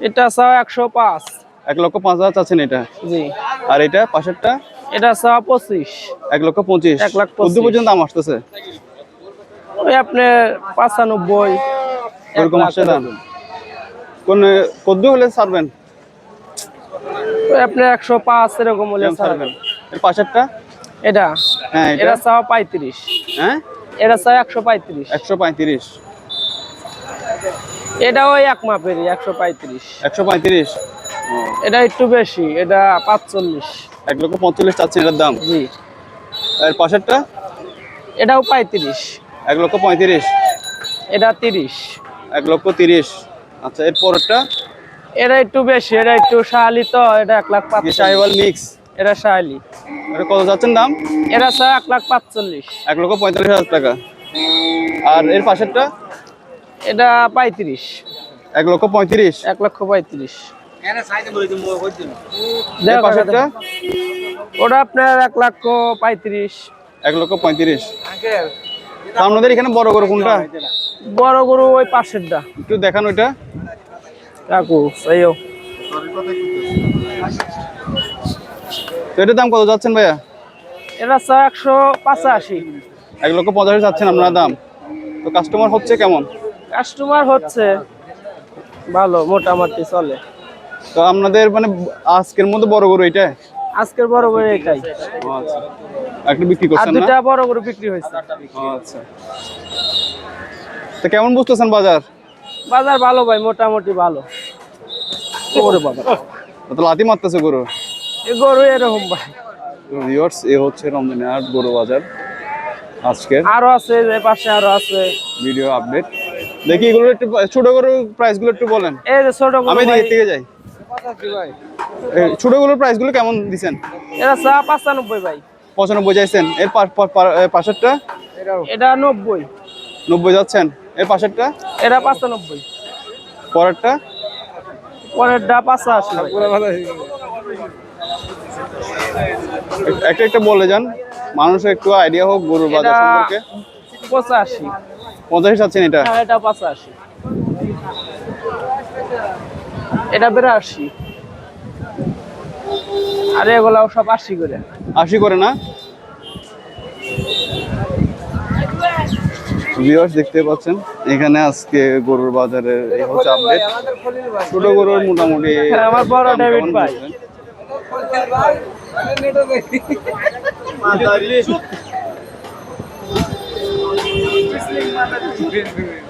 এটা চাও একশো পাঁচ। এক লক্ষ পাঁচ হাজার চাচ্ছেন এটা? জি। আর এটা পাশেরটা? এটা চাও পঁচিশ। এক লক্ষ পঁচিশ। এক লাখ পঁচিশ। পর্যন্ত দাম আসতেছে? ওই আপনার পাঁচানব্বই। এরকম আসছে দাম। কোন কদ্দু হলে ছাড়বেন? আপনার একশো পাঁচ এরকম হলে ছাড়বেন। এর পাশেরটা? এটা? হ্যাঁ এটা। এটা চাও পঁয়ত্রিশ। হ্যাঁ? এটা চাও একশো পঁয়ত্রিশ। একশো পঁয়ত্রিশ। এটা ওই এক মাপেরই একশো পঁয়ত্রিশ। একশো পঁয়ত্রিশ? এটা একটু বেশি এটা পাঁচচল্লিশ। এক লক্ষ পঁয়তাল্লিশ চাচ্ছেন এটার দাম? জি। এর পাশেরটা? এটাও পঁয়ত্রিশ। এক লক্ষ পঁয়ত্রিশ। এটা তিরিশ। এক লক্ষ তিরিশ। আচ্ছা এর পরেরটা? এটা একটু বেশি এটা একটু শাহালি তো এটা এক লাখ কি পাঁচচল্লিশ। মিক্স। এটা শাহালি। এটা কত যাচ্ছেন দাম? এটা চাও এক লাখ পাঁচচল্লিশ। এক লক্ষ পঁয়তাল্লিশ হাজার টাকা। আর এর পাশেরটা? এটা পঁয়ত্রিশ। এক লক্ষ পঁয়ত্রিশ? এক লক্ষ পঁয়ত্রিশ। ওটা আপনার এক লক্ষ পঁয়ত্রিশ। এক লক্ষ পঁয়ত্রিশ। আপনাদের এখানে বড় গরু কোনটা? বড় গরু ওই পাশেরটা। একটু দেখান ওইটা। কাকু এইও তো এটার দাম কত যাচ্ছেন ভাইয়া? এটা একশো পাঁচাশি। এক লক্ষ পঁচাশি যাচ্ছেন আপনার দাম। তো কাস্টমার হচ্ছে কেমন? কাস্টমার হচ্ছে। ভালো মোটামুটি চলে। তো আপনাদের মানে আজকের মতো বড় গরু এটা আজকের বড় গরু এটাই। আচ্ছা। একটা বিক্রি করছেন না? দুটা বড় গরু বিক্রি হয়েছে। আচ্ছা। তো কেমন বুঝতেছেন বাজার? বাজার ভালো ভাই মোটামুটি ভালো। ওরে বাবা। তো লাথি মারতেছে গরু? এই গরু এরকম ভাই। ভিউয়ার্স এ হচ্ছে রমজানের গরু বাজার আজকের। আরও আছে যে পাশে আরও আছে। ভিডিও আপডেট দেখি এগুলো একটু ছোট গরুর প্রাইসগুলো একটু বলেন। এই যে ছোট গরু আমি দিকে থেকে যাই। এই ছোট গরুর প্রাইসগুলো কেমন দিছেন? এটা চা পাঁচানব্বই ভাই। পঁচানব্বই যাইছেন। এর পাশেরটা? এটা নব্বই। নব্বই যাচ্ছেন। এর পাশেরটা? এটা পাঁচানব্বই। পরেরটা? পরেরটা পাঁচাশি একটা একটা বলে যান। মানুষের একটু আইডিয়া হোক গরুর বাজার সম্পর্কে। পঁচাশি। পঁচাশি চাচ্ছেন এটা? হ্যাঁ এটা পঁচাশি। এটা বিরাশি। আর এগুলাও সব আশি করে। আশি করে না? ভিউয়ার্স দেখতে পাচ্ছেন এখানে আজকে গরুর বাজারে এই হচ্ছে আপডেট ছোট গরুর মোটামুটি হ্যাঁ, আমার বড় কেমন ভাই। বুঝছেন?